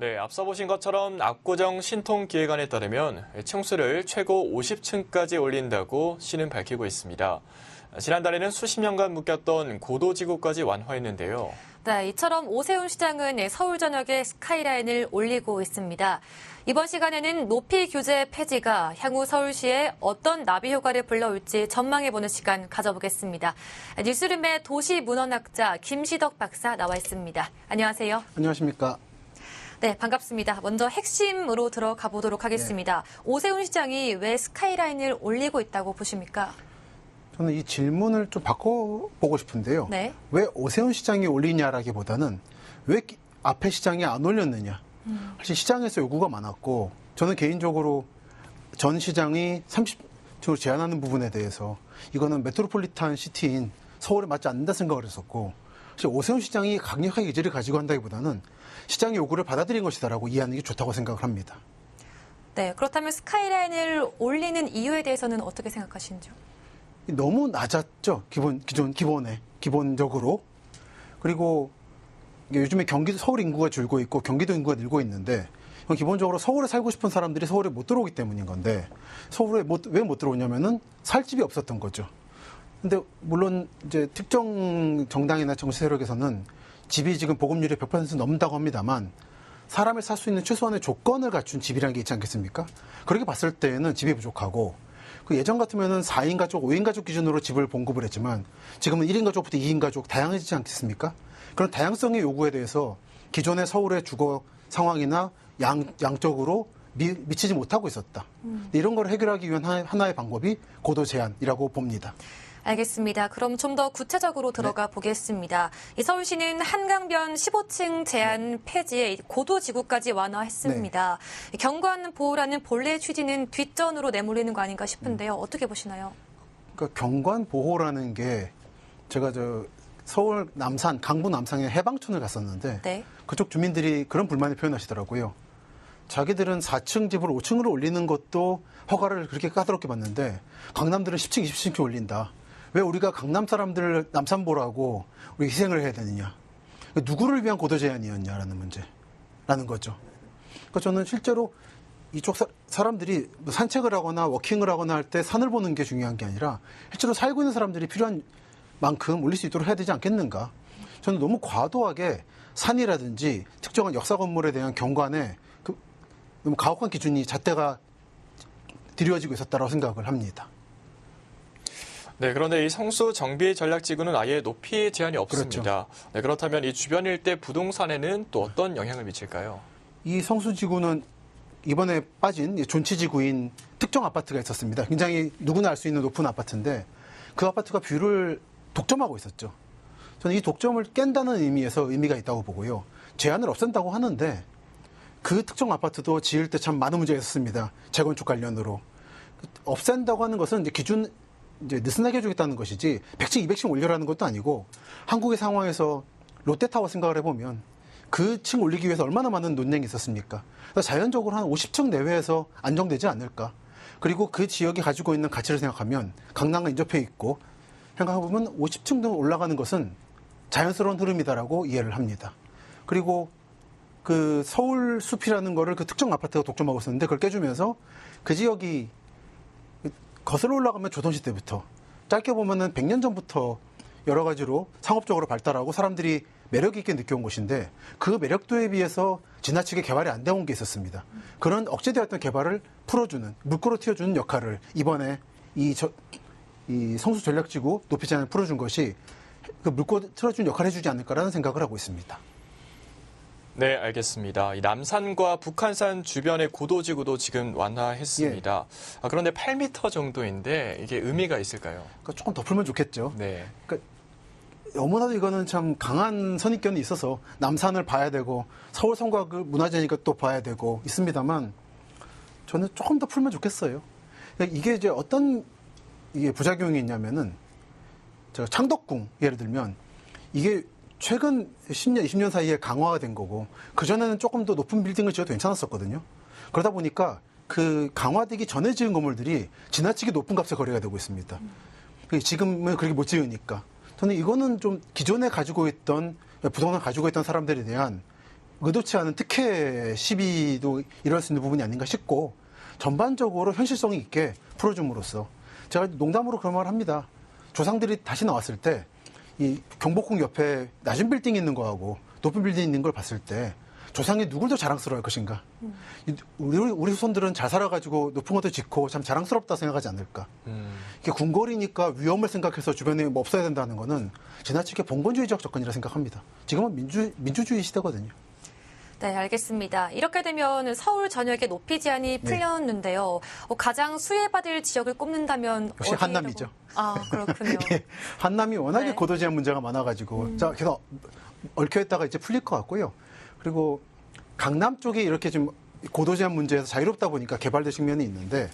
네, 앞서 보신 것처럼 압구정 신통기획안에 따르면 층수를 최고 50층까지 올린다고 시는 밝히고 있습니다. 지난달에는 수십 년간 묶였던 고도지구까지 완화했는데요. 네, 이처럼 오세훈 시장은 서울 전역에 스카이라인을 올리고 있습니다. 이번 시간에는 높이 규제 폐지가 향후 서울시에 어떤 나비 효과를 불러올지 전망해보는 시간 가져보겠습니다. 뉴스룸의 도시문헌학자 김시덕 박사 나와 있습니다. 안녕하세요. 안녕하십니까. 네, 반갑습니다. 먼저 핵심으로 들어가 보도록 하겠습니다. 오세훈 시장이 왜 스카이라인을 올리고 있다고 보십니까? 저는 이 질문을 좀 바꿔보고 싶은데요. 네. 왜 오세훈 시장이 올리냐라기보다는 왜 기- 앞에 시장이 안 올렸느냐. 사실 시장에서 요구가 많았고 저는 개인적으로 전 시장이 30층을 제한하는 부분에 대해서 이거는 메트로폴리탄 시티인 서울에 맞지 않는다 생각을 했었고 오세훈 시장이 강력하게 의지를 가지고 한다기보다는 시장의 요구를 받아들인 것이다라고 이해하는 게 좋다고 생각을 합니다. 네, 그렇다면 스카이라인을 올리는 이유에 대해서는 어떻게 생각하시는지요? 너무 낮았죠. 기본 기존 기본에 기본적으로 그리고 요즘에 경기도 서울 인구가 줄고 있고 경기도 인구가 늘고 있는데 기본적으로 서울에 살고 싶은 사람들이 서울에 못 들어오기 때문인 건데 서울에 왜 못 들어오냐면은 살 집이 없었던 거죠. 근데 물론 이제 특정 정당이나 정치 세력에서는 집이 지금 보급률이 100% 넘는다고 합니다만 사람을 살 수 있는 최소한의 조건을 갖춘 집이라는 게 있지 않겠습니까? 그렇게 봤을 때는 집이 부족하고 그 예전 같으면은 4인 가족, 5인 가족 기준으로 집을 공급을 했지만 지금은 1인 가족부터 2인 가족 다양해지지 않겠습니까? 그런 다양성의 요구에 대해서 기존의 서울의 주거 상황이나 양, 양적으로 미, 미치지 못하고 있었다. 이런 걸 해결하기 위한 하나- 하나의 방법이 고도 제한이라고 봅니다. 알겠습니다. 그럼 좀 더 구체적으로 들어가 보겠습니다. 이 서울시는 한강변 15층 제한 폐지에 고도 지구까지 완화했습니다. 경관 보호라는 본래 취지는 뒷전으로 내몰리는 거 아닌가 싶은데요. 어떻게 보시나요? 그러니까 경관 보호라는 게 제가 저 서울 남산 강북 남산의 해방촌을 갔었는데 네. 그쪽 주민들이 그런 불만을 표현하시더라고요. 자기들은 4층 집을 5층으로 올리는 것도 허가를 그렇게 까다롭게 받는데 강남들은 10층, 20층 올린다. 왜 우리가 강남 사람들을 남산 보라고 우리 희생을 해야 되느냐. 누구를 위한 고도 제한이었냐라는 문제라는 거죠. 그러니까 저는 실제로 이쪽 사, 사람들이 뭐 산책을 하거나 워킹을 하거나 할 때 산을 보는 게 중요한 게 아니라 실제로 살고 있는 사람들이 필요한 만큼 올릴 수 있도록 해야 되지 않겠는가. 저는 너무 과도하게 산이라든지 특정한 역사 건물에 대한 경관에 그 너무 가혹한 기준이 잣대가 들여지고 있었다고 생각을 합니다. 네, 그런데 이 성수 정비 전략 지구는 아예 높이 제한이 없습니다. 그렇죠. 네, 그렇다면 이 주변 일대 부동산에는 또 어떤 영향을 미칠까요? 이 성수 지구는 이번에 빠진 존치 지구인 특정 아파트가 있었습니다. 굉장히 누구나 알 수 있는 높은 아파트인데 그 아파트가 뷰를 독점하고 있었죠. 저는 이 독점을 깬다는 의미에서 의미가 있다고 보고요. 제한을 없앤다고 하는데 그 특정 아파트도 지을 때 참 많은 문제가 있었습니다. 재건축 관련으로. 없앤다고 하는 것은 이제 기준 이제 느슨하게 해주겠다는 것이지 100층, 200층 올려라는 것도 아니고 한국의 상황에서 롯데타워 생각을 해보면 그 층 올리기 위해서 얼마나 많은 논쟁이 있었습니까? 자연적으로 한 50층 내외에서 안정되지 않을까? 그리고 그 지역이 가지고 있는 가치를 생각하면 강남과 인접해 있고 생각해보면 50층 등 올라가는 것은 자연스러운 흐름이다라고 이해를 합니다. 그리고 그 서울 숲이라는 거를 그 특정 아파트가 독점하고 있었는데 그걸 깨주면서 그 지역이 거슬러 올라가면 조선시 때부터 짧게 보면은 100년 전부터 여러 가지로 상업적으로 발달하고 사람들이 매력 있게 느껴온 곳인데 그 매력도에 비해서 지나치게 개발이 안 되온 게 있었습니다. 그런 억제되었던 개발을 풀어주는 물꼬로 튀어주는 역할을 이번에 이, 저, 이 성수 전략지구 높이 제한을 풀어준 것이 그 물꼬 틀어준 역할을 해주지 않을까라는 생각을 하고 있습니다. 네, 알겠습니다. 이 남산과 북한산 주변의 고도지구도 지금 완화했습니다. 예. 아, 그런데 8m 정도인데 이게 의미가 있을까요? 그러니까 조금 더 풀면 좋겠죠. 네. 그러니까 너무나도 이거는 참 강한 선입견이 있어서 남산을 봐야 되고 서울 성곽을 문화재니까 또 봐야 되고 있습니다만 저는 조금 더 풀면 좋겠어요. 그러니까 이게 이제 어떤 이게 부작용이 있냐면은 저 창덕궁 예를 들면 이게 최근 10년, 20년 사이에 강화가 된 거고 그전에는 조금 더 높은 빌딩을 지어도 괜찮았었거든요. 그러다 보니까 그 강화되기 전에 지은 건물들이 지나치게 높은 값에 거래가 되고 있습니다. 그 지금은 그렇게 못 지으니까. 저는 이거는 좀 기존에 가지고 있던 부동산 가지고 있던 사람들에 대한 의도치 않은 특혜 시비도 일어날 수 있는 부분이 아닌가 싶고 전반적으로 현실성이 있게 풀어줌으로써 제가 농담으로 그런 말을 합니다. 조상들이 다시 나왔을 때 이 경복궁 옆에 낮은 빌딩 있는 거하고 높은 빌딩 있는 걸 봤을 때 조상이 누굴 더 자랑스러워할 것인가? 이- 우리 우리 후손들은 잘 살아가지고 높은 것도 짓고 참 자랑스럽다 생각하지 않을까? 음, 이게 궁궐이니까 위험을 생각해서 주변에 뭐 없어야 된다는 거는 지나치게 봉건주의적 접근이라 생각합니다. 지금은 민주 민주주의 시대거든요. 네, 알겠습니다. 이렇게 되면 서울 전역에 높이 제한이 풀렸는데요. 어, 가장 수혜받을 지역을 꼽는다면 역시 한남이죠. 아, 그렇군요. 예, 한남이 워낙에 네. 고도 제한 문제가 많아가지고 자 그래서 얽혀 있다가 이제 풀릴 것 같고요. 그리고 강남 쪽이 이렇게 좀 고도 제한 문제에서 자유롭다 보니까 개발된 측면이 있는데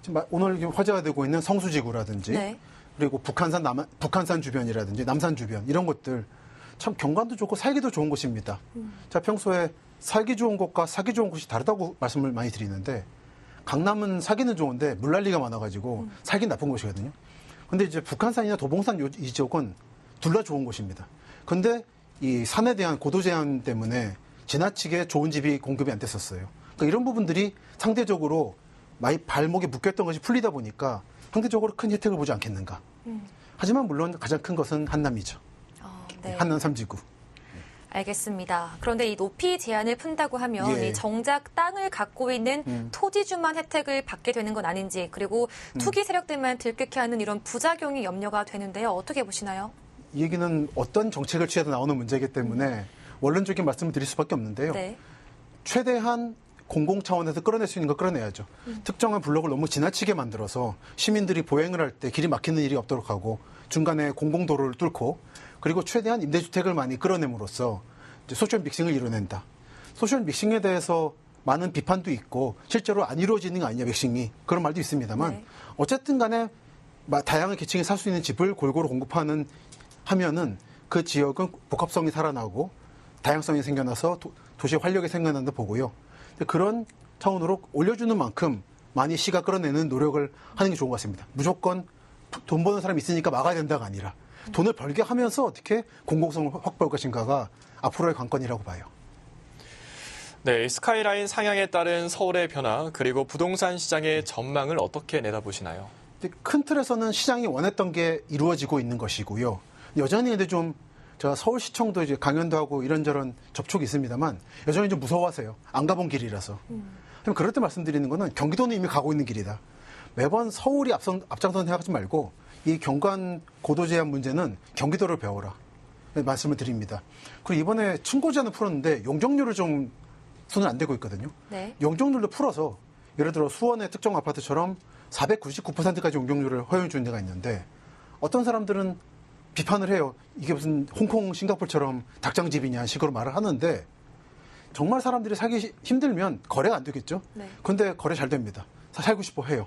지금 마- 오늘 화제가 되고 있는 성수지구라든지 네. 그리고 북한산 남 북한산 주변이라든지 남산 주변 이런 곳들 참 경관도 좋고 살기도 좋은 곳입니다. 자 평소에 살기 좋은 곳과 사기 좋은 곳이 다르다고 말씀을 많이 드리는데 강남은 사기는 좋은데 물난리가 많아가지고 살기 나쁜 곳이거든요. 근데 이제 북한산이나 도봉산 요- 이 지역은 둘 다 좋은 곳입니다. 근데 이 산에 대한 고도 제한 때문에 지나치게 좋은 집이 공급이 안 됐었어요. 그러니까 이런 부분들이 상대적으로 많이 발목에 묶였던 것이 풀리다 보니까 상대적으로 큰 혜택을 보지 않겠는가. 하지만 물론 가장 큰 것은 한남이죠. 어, 네. 한남 삼지구. 알겠습니다. 그런데 이 높이 제한을 푼다고 하면 예. 이 정작 땅을 갖고 있는 음. 토지주만 혜택을 받게 되는 건 아닌지 그리고 음. 투기 세력들만 들끓게 하는 이런 부작용이 염려가 되는데요. 어떻게 보시나요? 이 얘기는 어떤 정책을 취해도 나오는 문제이기 때문에 원론적인 말씀을 드릴 수밖에 없는데요. 네. 최대한 공공 차원에서 끌어낼 수 있는 거 끌어내야죠. 특정한 블록을 너무 지나치게 만들어서 시민들이 보행을 할 때 길이 막히는 일이 없도록 하고 중간에 공공도로를 뚫고 그리고 최대한 임대주택을 많이 끌어냄으로써 이제 소셜 믹싱을 이뤄낸다. 소셜 믹싱에 대해서 많은 비판도 있고 실제로 안 이루어지는 거 아니냐 믹싱이 그런 말도 있습니다만 네. 어쨌든 간에 마- 다양한 계층이 살 수 있는 집을 골고루 공급하는 하면은 그 지역은 복합성이 살아나고 다양성이 생겨나서 도, 시의 활력이 생겨난다 보고요. 그런 차원으로 올려주는 만큼 많이 시가 끌어내는 노력을 하는 게 좋은 것 같습니다. 무조건 돈 버는 사람이 있으니까 막아야 된다가 아니라 돈을 벌게 하면서 어떻게 공공성을 확보할 것인가가 앞으로의 관건이라고 봐요. 네, 스카이라인 상향에 따른 서울의 변화 그리고 부동산 시장의 전망을 어떻게 내다보시나요? 큰 틀에서는 시장이 원했던 게 이루어지고 있는 것이고요. 여전히 근데 좀 제가 서울시청도 이제 강연도 하고 이런저런 접촉이 있습니다만 여전히 좀 무서워하세요. 안 가본 길이라서. 그럼 그럴 때 말씀드리는 거는 경기도는 이미 가고 있는 길이다. 매번 서울이 앞선, 앞장선 생각하지 말고 이 경관 고도 제한 문제는 경기도를 배워라. 네, 말씀을 드립니다. 그리고 이번에 층고 제한을 풀었는데 용적률을 좀 손을 안 대고 있거든요. 네. 용적률도 풀어서 예를 들어 수원의 특정 아파트처럼 499%까지 용적률을 허용해 주는 데가 있는데 어떤 사람들은 비판을 해요. 이게 무슨 홍콩, 싱가포르처럼 닭장집이냐 식으로 말을 하는데 정말 사람들이 살기 시- 힘들면 거래가 안 되겠죠. 네. 근데 거래 잘 됩니다. 사- 살고 싶어 해요.